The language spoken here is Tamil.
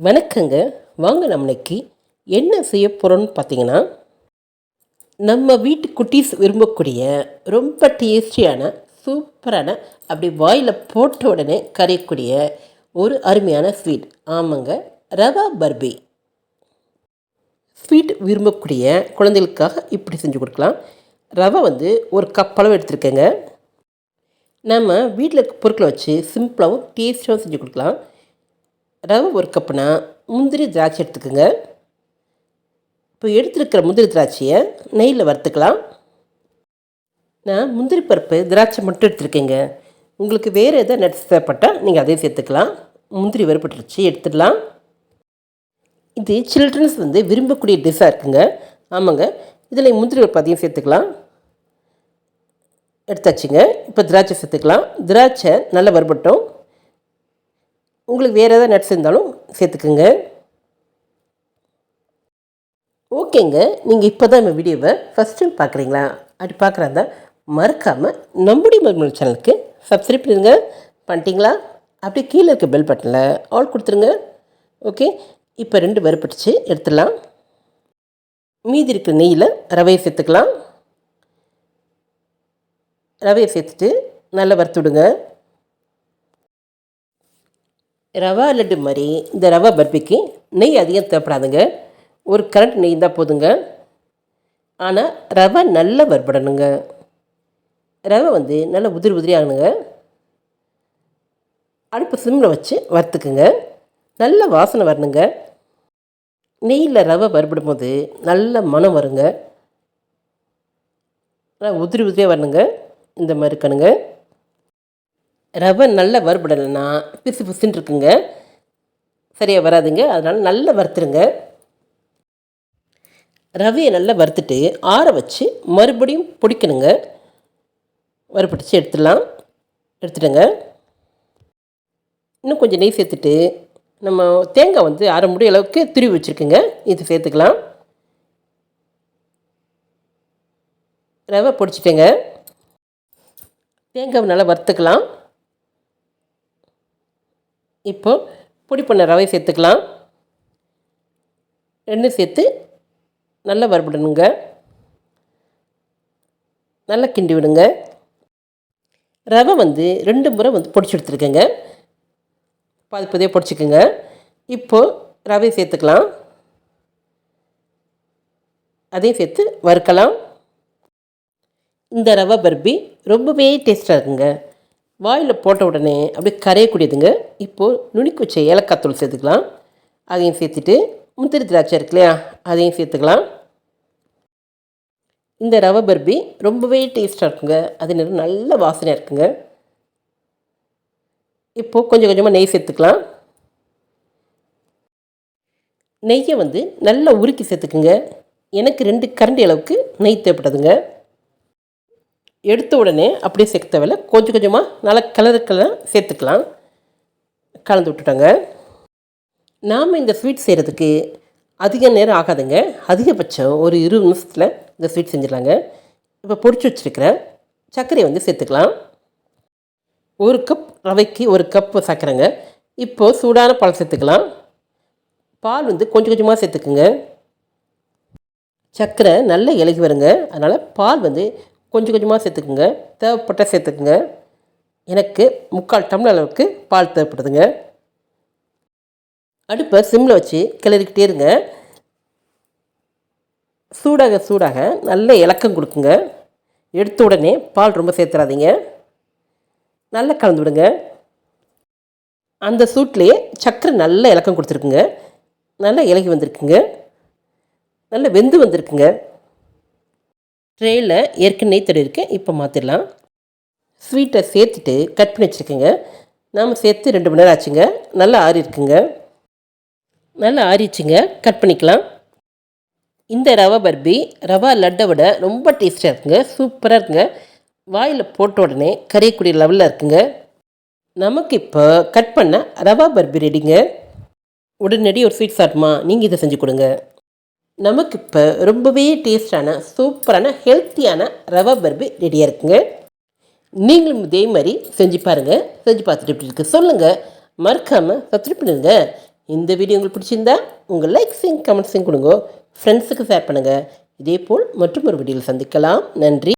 வணக்கங்க. வாங்க நம்ம இன்னைக்கு என்ன செய்ய போகிறோன்னு பார்த்தீங்கன்னா நம்ம வீட்டு குட்டீஸ் விரும்பக்கூடிய ரொம்ப டேஸ்டியான சூப்பரான அப்படி வாயில் போட்ட உடனே கரையக்கூடிய ஒரு அருமையான ஸ்வீட் ஆமாங்க ரவா பர்பி. ஸ்வீட் விரும்பக்கூடிய குழந்தைகளுக்காக இப்படி செஞ்சு கொடுக்கலாம். ரவை வந்து ஒரு கப் அளவு எடுத்துருக்கேங்க. நம்ம வீட்டில் இருக்க பொருட்களை வச்சு சிம்பிளாகவும் டேஸ்ட்டாகவும் செஞ்சு கொடுக்கலாம். ரவை ஒரு கப்புனா முந்திரி திராட்சை எடுத்துக்கோங்க. இப்போ எடுத்துருக்கிற முந்திரி திராட்சையை நெய்யில் வறுத்துக்கலாம். நான் முந்திரி பருப்பு திராட்சை மட்டும் எடுத்துருக்கேங்க. உங்களுக்கு வேறு எதாவது நட்ஸ் தேவைப்பட்டால் நீங்கள் அதையும் சேர்த்துக்கலாம். முந்திரி வறுபட்டுருச்சு எடுத்துடலாம். இது சில்ட்ரன்ஸ் வந்து விரும்பக்கூடிய டிஷ்ஷாக இருக்குங்க. ஆமாங்க. இதில் முந்திரி பருப்பு அதையும் சேர்த்துக்கலாம். எடுத்தாச்சுங்க. இப்போ திராட்சை சேர்த்துக்கலாம். திராட்சை நல்லா வறுபட்டோம். உங்களுக்கு வேறு எதாவது நட்ஸ் இருந்தாலும் சேர்த்துக்குங்க. ஓகேங்க நீங்கள் இப்போ தான் நம்ம வீடியோவை ஃபஸ்ட் டைம் பார்க்குறீங்களா? அப்படி பார்க்குறாந்தா மறக்காமல் நம்முடைய மருமகள் சேனலுக்கு சப்ஸ்கிரைப் பண்ணுங்க. பண்ணிட்டீங்களா? அப்படியே கீழே இருக்க பெல் பட்டனில் ஆல் கொடுத்துருங்க. ஓகே இப்போ ரெண்டு வறுப்பட்டுச்சு எடுத்துடலாம். மீதி இருக்கிற நெய்யில் ரவையை சேர்த்துக்கலாம். ரவையை சேர்த்துட்டு நல்லா வறுத்து விடுங்க. ரவா லட்டு மாதிரி இந்த ரவா பர்பிக்கு நெய் அதிகம் தேவைப்படாதுங்க. ஒரு கரண்ட் நெய் தான் போதுங்க. ஆனால் ரவை நல்லா வறுபடணுங்க. ரவை வந்து நல்லா உதிரி உதிரி ஆகணுங்க அடுப்பு சிம்மில் வச்சு வறுத்துக்குங்க. நல்ல வாசனை வரணுங்க. நெய்யில் ரவை வறுபடும் போது நல்ல மனம் வருங்க. நல்லா உதிரி உதிரியாக வரணுங்க. இந்த மாதிரி இருக்கணுங்க. ரவை நல்லா வறுபடலைன்னா பிசு பிசுன்னு இருக்குங்க. சரியாக வராதுங்க. அதனால் நல்லா வறுத்துருங்க. ரவையை நல்லா வறுத்துட்டு ஆற வச்சு மறுபடியும் பிடிக்கணுங்க. வறுபடிச்சு எடுத்துடலாம். எடுத்துடுங்க. இன்னும் கொஞ்சம் நெய் சேர்த்துட்டு நம்ம தேங்காய் வந்து அரை முடி அளவுக்கு துருவி வச்சுருக்குங்க. இது சேர்த்துக்கலாம். ரவை பொடிச்சிட்டேங்க. தேங்காவை நல்லா வறுத்துக்கலாம். இப்போ பொடி பண்ண ரவை சேர்த்துக்கலாம். ரெண்டும் சேர்த்து நல்லா வறுபடணுங்க. நல்லா கிண்டி விடுங்க. ரவை வந்து ரெண்டு முறை வந்து பொடிச்சு எடுத்துருக்கேங்க. பாதி பதியாக பொடிச்சுக்கோங்க. இப்போது ரவையை சேர்த்துக்கலாம். அதையும் சேர்த்து வறுக்கலாம். இந்த ரவை பர்பி ரொம்பவே டேஸ்ட்டாக இருக்குங்க. வாயில் போட்ட உடனே அப்படியே கரையக்கூடியதுங்க இப்போது நுணுக்கி வச்ச ஏலக்காய் தூள் சேர்த்துக்கலாம். அதையும் சேர்த்துட்டு முந்திரி திராட்சை இருக்கு இல்லையா அதையும் சேர்த்துக்கலாம். இந்த ரவை பர்பி ரொம்பவே டேஸ்ட்டாக இருக்குங்க. அது நேரம் நல்ல வாசனையாக இருக்குங்க. இப்போது கொஞ்சம் கொஞ்சமாக நெய் சேர்த்துக்கலாம். நெய்யை வந்து நல்லா உருக்கி சேர்த்துக்குங்க. எனக்கு ரெண்டு கரண்டி அளவுக்கு நெய் தேவைப்படுதுங்க எடுத்த உடனே அப்படியே சேர்க்க தேவையில்ல கொஞ்சம் கொஞ்சமாக நல்லா கலருக்கெல்லாம் சேர்த்துக்கலாம். கலந்து விட்டுட்டோங்க. நாம் இந்த ஸ்வீட் செய்கிறதுக்கு அதிக நேரம் ஆகாதுங்க. அதிகபட்சம் ஒரு இருபது நிமிஷத்தில் இந்த ஸ்வீட் செஞ்சிடலாங்க. இப்போ பொடிச்சு வச்சுருக்கிற சர்க்கரையை வந்து சேர்த்துக்கலாம். ஒரு கப் ரவைக்கு ஒரு கப் சர்க்கரைங்க. இப்போது சூடான பால் சேர்த்துக்கலாம். பால் வந்து கொஞ்சம் கொஞ்சமாக சேர்த்துக்குங்க. சர்க்கரை நல்ல இலகி வருங்க. அதனால் பால் வந்து கொஞ்சம் கொஞ்சமாக சேர்த்துக்குங்க. தேவைப்பட்ட சேர்த்துக்குங்க. எனக்கு முக்கால் டம்ளர் அளவுக்கு பால் தேவைப்படுதுங்க. அடுப்பை சிம்மில் வச்சு கிளறிக்கிட்டே இருங்க. சூடாக சூடாக நல்ல இலக்கம் கொடுக்குங்க. எடுத்த உடனே பால் ரொம்ப சேர்த்துறாதீங்க. நல்லா கலந்து விடுங்க. அந்த சூட்லேயே சக்கரை நல்ல இலக்கம் கொடுத்துருக்குங்க. நல்லா இலகி வந்திருக்குங்க. நல்ல வெந்து வந்திருக்குங்க. ட்ரேயில் ஏற்கனவே தடவி இருக்கேன் இப்போ மாற்றிடலாம் ஸ்வீட்டை சேர்த்துட்டு கட் பண்ணி வச்சுருக்கேங்க. நாம் சேர்த்து ரெண்டு மணி நேரம் ஆச்சுங்க. நல்லா ஆறி இருக்குங்க. நல்லா ஆறிச்சுங்க கட் பண்ணிக்கலாம். இந்த ரவா பர்பி ரவா லட்டை விட ரொம்ப டேஸ்ட்டாக இருக்குங்க. சூப்பராக இருக்குங்க. வாயில் போட்ட உடனே கரையக்கூடிய லெவலில் இருக்குங்க. நமக்கு இப்போ கட் பண்ண ரவா பர்பி ரெடிங்க. உடனடி ஒரு ஸ்வீட் சாப்பிட்டுமா? நீங்கள் இதை செஞ்சு கொடுங்க. நமக்கு இப்போ ரொம்பவே டேஸ்டான சூப்பரான ஹெல்த்தியான ரவா பர்பி ரெடியாக இருக்குங்க. நீங்களும் இதே மாதிரி செஞ்சு பாருங்கள் செஞ்சு பார்த்துட்டு எப்படி இருக்குது சொல்லுங்கள் மறக்காமல் சப்ஸ்கிரைப் பண்ணிடுங்க. இந்த வீடியோ உங்களுக்கு பிடிச்சிருந்தா உங்கள் லைக்ஸையும் கமெண்ட்ஸையும் கொடுங்க. ஃப்ரெண்ட்ஸுக்கு ஷேர் பண்ணுங்கள் இதேபோல் மற்றும் ஒரு வீடியோவில் சந்திக்கலாம். நன்றி.